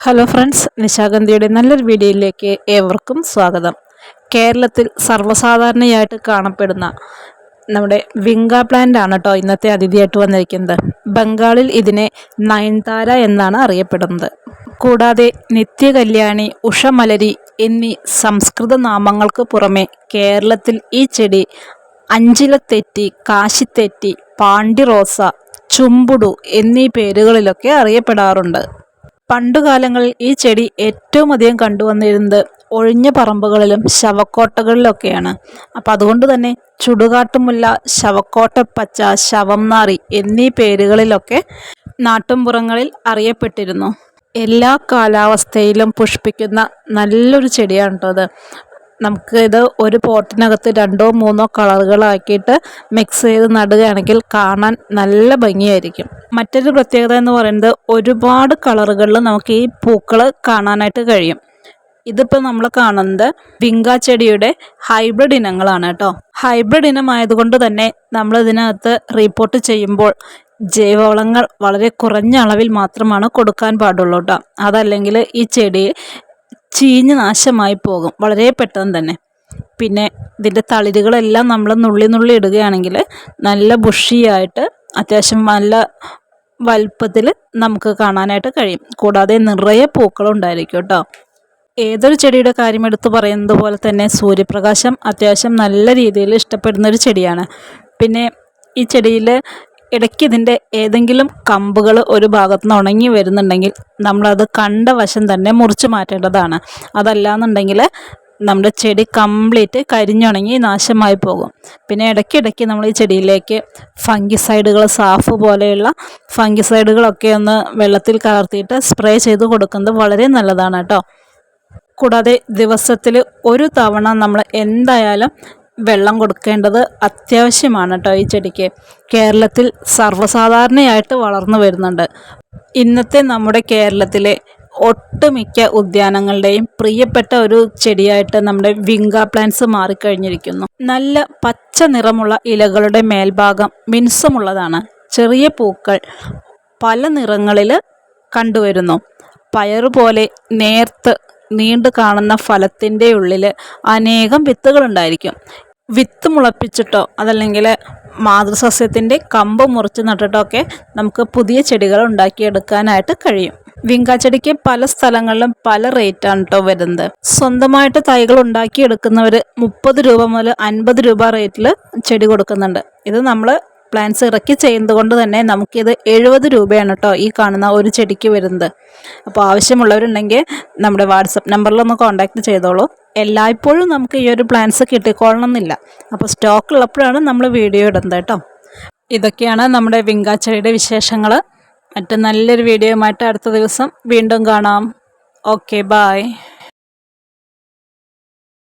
Hello friends നിശാഗന്ധിയുടെ നല്ലൊരു വീഡിയോയിലേക്ക് ഏവർക്കും സ്വാഗതം. കേരളത്തിൽ സർവസാധാരണയായിട്ട് കാണപ്പെടുന്ന നമ്മുടെ വിങ്ക പ്ലാന്റ് ആണ് കേട്ടോ ഇന്നത്തെ അതിഥിയായിട്ട് വന്നിരിക്കുന്നത്. ബംഗാളിൽ ഇതിനെ നയൻതാര എന്നാണ് അറിയപ്പെടുന്നത്. കൂടാതെ നിത്യകല്യാണി ഉഷമലരി എന്നീ സംസ്കൃത നാമങ്ങൾക്ക് പുറമെ കേരളത്തിൽ ഈ ചെടി അഞ്ചിലത്തെറ്റി കാശിത്തെറ്റി പാണ്ടിറോസ ചുമ്പുടു എന്നീ പേരുകളിലൊക്കെ അറിയപ്പെടാറുണ്ട്. പണ്ടുകാലങ്ങളിൽ ഈ ചെടി ഏറ്റവും അധികം കണ്ടുവന്നിരുന്നത് ഒഴിഞ്ഞ പറമ്പുകളിലും ശവക്കോട്ടകളിലൊക്കെയാണ്. അപ്പം അതുകൊണ്ട് തന്നെ ചുടുകാട്ടുമുല്ല ശവക്കോട്ടപ്പച്ച ശവം നാറി എന്നീ പേരുകളിലൊക്കെ നാട്ടുംപുറങ്ങളിൽ അറിയപ്പെട്ടിരുന്നു. എല്ലാ കാലാവസ്ഥയിലും പുഷ്പിക്കുന്ന നല്ലൊരു ചെടിയാണ് കേട്ടോ അത്. നമുക്ക് ഇത് ഒരു പോട്ടിനകത്ത് രണ്ടോ മൂന്നോ കളറുകളാക്കിയിട്ട് മിക്സ് ചെയ്ത് നടുകയാണെങ്കിൽ കാണാൻ നല്ല ഭംഗിയായിരിക്കും. മറ്റൊരു പ്രത്യേകത എന്ന് പറയുന്നത് ഒരുപാട് കളറുകളിൽ നമുക്ക് ഈ പൂക്കൾ കാണാനായിട്ട് കഴിയും. ഇതിപ്പോൾ നമ്മൾ കാണുന്നത് വിങ്ക ചെടിയുടെ ഹൈബ്രിഡ് ഇനങ്ങളാണ് കേട്ടോ. ഹൈബ്രിഡ് ഇനമായതുകൊണ്ട് തന്നെ നമ്മൾ ഇതിനകത്ത് റിപ്പോർട്ട് ചെയ്യുമ്പോൾ ജൈവവളങ്ങൾ വളരെ കുറഞ്ഞ അളവിൽ മാത്രമാണ് കൊടുക്കാൻ പാടുള്ളൂ കേട്ടോ. അതല്ലെങ്കിൽ ഈ ചെടി ചീഞ്ഞ് നാശമായി പോകും. വളരെ പെട്ടെന്ന് തന്നെ. പിന്നെ ഇതിന്റെ തളിരുകളെല്ലാം നമ്മൾ നുള്ളി നുള്ളി ഇടുകയാണെങ്കിൽ നല്ല ബുഷിയായിട്ട് അത്യാവശ്യം നല്ല വലുപ്പത്തിൽ നമുക്ക് കാണാനായിട്ട് കഴിയും. കൂടാതെ നിറയെ പൂക്കളുണ്ടായിരിക്കും കേട്ടോ ഏതൊരു ചെടിയുടെ കാര്യം എടുത്ത് പറയുന്നത് പോലെ തന്നെ സൂര്യപ്രകാശം അത്യാവശ്യം നല്ല രീതിയിൽ ഇഷ്ടപ്പെടുന്ന ഒരു ചെടിയാണ്. പിന്നെ ഈ ചെടിയിൽ ഇടയ്ക്ക് ഇതിന്റെ ഏതെങ്കിലും കമ്പുകൾ ഒരു ഭാഗത്ത് നിന്ന് ഉണങ്ങി വരുന്നുണ്ടെങ്കിൽ നമ്മളത് കണ്ട വശം തന്നെ മുറിച്ച് മാറ്റേണ്ടതാണ്. അതല്ലാന്നുണ്ടെങ്കിൽ നമ്മുടെ ചെടി കംപ്ലീറ്റ് കരിഞ്ഞുണങ്ങി നാശമായി പോകും. പിന്നെ ഇടയ്ക്കിടയ്ക്ക് നമ്മൾ ഈ ചെടിയിലേക്ക് ഫംഗിസൈഡുകൾ സാഫ് പോലെയുള്ള ഫംഗിസൈഡുകളൊക്കെ ഒന്ന് വെള്ളത്തിൽ കലർത്തിയിട്ട് സ്പ്രേ ചെയ്ത് കൊടുക്കുന്നത് വളരെ നല്ലതാണ് കേട്ടോ. കൂടാതെ ദിവസത്തിൽ ഒരു തവണ നമ്മൾ എന്തായാലും വെള്ളം കൊടുക്കേണ്ടത് അത്യാവശ്യമാണ് കേട്ടോ ഈ ചെടിക്ക്. കേരളത്തിൽ സർവസാധാരണയായിട്ട് വളർന്നു വരുന്നുണ്ട്. ഇന്നത്തെ നമ്മുടെ കേരളത്തിലെ ഒട്ടുമിക്ക ഉദ്യാനങ്ങളുടെയും പ്രിയപ്പെട്ട ഒരു ചെടിയായിട്ട് നമ്മുടെ വിങ്ക പ്ലാന്റ്സ് മാറിക്കഴിഞ്ഞിരിക്കുന്നു. നല്ല പച്ച നിറമുള്ള ഇലകളുടെ മേൽഭാഗം മിനുസമുള്ളതാണ്. ചെറിയ പൂക്കൾ പല നിറങ്ങളിൽ കണ്ടുവരുന്നു. പയറുപോലെ നേർത്ത് നീണ്ടു കാണുന്ന ഫലത്തിന്റെ ഉള്ളിൽ അനേകം വിത്തുകളുണ്ടായിരിക്കും വിത്ത് മുളപ്പിച്ചിട്ടോ അതല്ലെങ്കിൽ മാതൃസസ്യത്തിന്റെ കമ്പ് മുറിച്ച് നട്ടിട്ടോ ഒക്കെ നമുക്ക് പുതിയ ചെടികൾ ഉണ്ടാക്കിയെടുക്കാനായിട്ട് കഴിയും. വിങ്കാച്ചെടിക്ക് പല സ്ഥലങ്ങളിലും പല റേറ്റാണ് കേട്ടോ വരുന്നത്. സ്വന്തമായിട്ട് തൈകൾ ഉണ്ടാക്കി എടുക്കുന്നവർ മുപ്പത് രൂപ മുതൽ അൻപത് രൂപ റേറ്റിൽ ചെടി കൊടുക്കുന്നുണ്ട്. ഇത് നമ്മൾ പ്ലാന്റ്സ് ഇറക്കി ചെയ്യുന്നത് കൊണ്ട് തന്നെ നമുക്കിത് എഴുപത് രൂപയാണ് കേട്ടോ ഈ കാണുന്ന ഒരു ചെടിക്ക് വരുന്നത്. അപ്പോൾ ആവശ്യമുള്ളവരുണ്ടെങ്കിൽ നമ്മുടെ വാട്സപ്പ് നമ്പറിലൊന്ന് കോൺടാക്റ്റ് ചെയ്തോളൂ. എല്ലായ്പ്പോഴും നമുക്ക് ഈ ഒരു പ്ലാന്റ്സ് കിട്ടിക്കൊള്ളണം എന്നില്ല അപ്പോൾ സ്റ്റോക്ക് ഉള്ളപ്പോഴാണ് നമ്മൾ വീഡിയോ ഇടുന്നത് കേട്ടോ ഇതൊക്കെയാണ് നമ്മുടെ വിങ്കാച്ചെടിയുടെ വിശേഷങ്ങൾ മറ്റ് നല്ലൊരു വീഡിയോയുമായിട്ട് അടുത്ത ദിവസം വീണ്ടും കാണാം. Okay bye